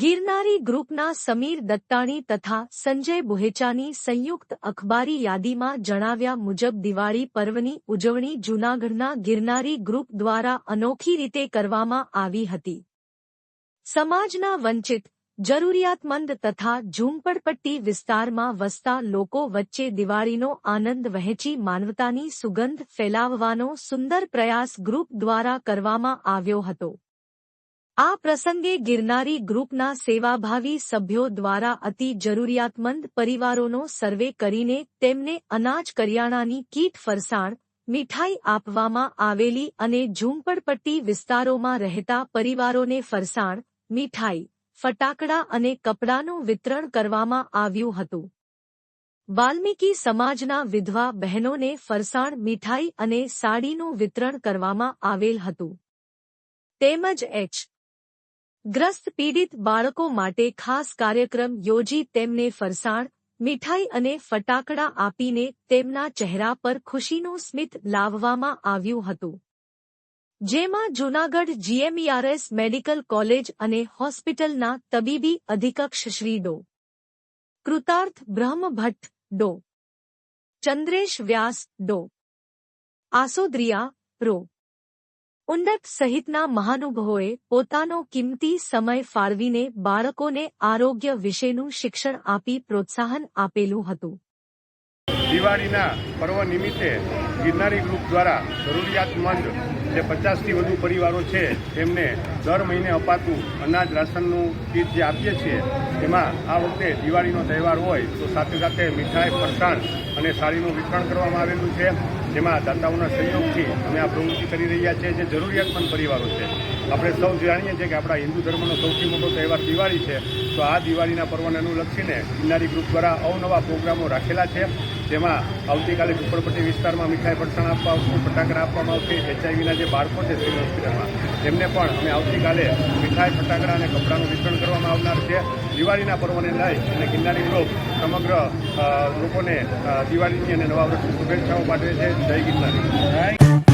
ગિરનારી ગ્રુપના સમીર દત્તાણી તથા સંજય બુહેચાની સંયુક્ત અખબારી યાદીમાં જણાવ્યા મુજબ દિવાળી પર્વની ઉજવણી જૂનાગઢના ગિરનારી ગ્રુપ દ્વારા અનોખી રીતે કરવામાં આવી હતી. સમાજના વંચિત, જરૂરિયાતમંદ તથા ઝૂંપડપટ્ટી વિસ્તારમાં વસતા લોકો વચ્ચે દિવાળીનો આનંદ વહેંચી માનવતાની સુગંધ ફેલાવવાનો સુંદર પ્રયાસ ગ્રુપ દ્વારા કરવામાં આવ્યો હતો. આ પ્રસંગે ગિરનારી ગ્રુપના સેવાભાવી સભ્યો દ્વારા અતિ જરૂરિયાતમંદ પરિવારોનો સર્વે કરીને તેમને અનાજ કરિયાણાની કીટ ફરસાણ, મીઠાઈ આપવામાં આવેલી અને ઝૂંપડપટ્ટી વિસ્તારોમાં રહેતા પરિવારોને ફરસાણ, મીઠાઈ, ફટાકડા અને કપડાનું વિતરણ કરવામાં આવ્યું હતું. વાલ્મીકી સમાજના વિધવા બહેનોને ફરસાણ, મીઠાઈ અને સાડીનું વિતરણ કરવામાં આવેલ હતું. તેમજ એચ. ગ્રસ્ત પીડિત બાળકો માટે ખાસ કાર્યક્રમ યોજી તેમને ફરસાણ, મીઠાઈ અને ફટાકડા આપીને તેમના ચહેરા પર ખુશીનું સ્મિત લાવવામાં આવ્યું હતું. જેમાં જૂનાગઢ જીએમઈઆરએસ મેડિકલ કોલેજ અને હોસ્પિટલના તબીબી અધિકક્ષ Shri Dr. Kritarth Brahmbhatt, Dr. Chandresh Vyas, Dr. Asodriya Prof Undat સહિતના મહાનુભાવોએ પોતાનો કિંમતી સમય ફાળવીને બાળકોને આરોગ્ય વિશેનું શિક્ષણ આપી પ્રોત્સાહન આપેલું હતું. દિવાળીના પર્વ નિમિત્તે ગિરનારી ગ્રુપ દ્વારા જરૂરિયાતમંદ જે પચાસથી વધુ પરિવારો છે, તેમને દર મહિને અપાતું અનાજ રાશનનું કીટ જે આપીએ છીએ, એમાં આ વખતે દિવાળીનો તહેવાર હોય તો સાથે સાથે મીઠાઈ, ફરસાણ અને સાડીનું વિતરણ કરવામાં આવેલું છે. જેમાં દાતાઓના સહયોગથી અમે આ પ્રવૃત્તિ કરી રહ્યા છીએ. જે જરૂરિયાતમંદ પરિવારો છે. આપણે સૌ જાણીએ છીએ કે આપણા હિન્દુ ધર્મનો સૌથી મોટો તહેવાર દિવાળી છે. તો આ દિવાળીના પર્વને અનુલક્ષીને ગિરનારી ગ્રુપ દ્વારા અવનવા પ્રોગ્રામો રાખેલા છે. જેમાં આવતીકાલે ઝુંપડપટ્ટી વિસ્તારમાં મીઠાઈ ફરસાણ આપવા આવશે, ફટાકડા આપવામાં આવશે. એચઆઈવીના જે બાળકો છે સિવિલ હોસ્પિટલમાં તેમને પણ અમે આવતીકાલે મીઠાઈ, ફટાકડા અને કપડાનું વિતરણ કરવામાં આવનાર છે. દિવાળીના પર્વને લઈ અને ગિરનારી ગ્રુપ સમગ્ર લોકોને દિવાળીની અને નવા વર્ષની શુભેચ્છાઓ પાઠવે છે. જય ગિરનારી.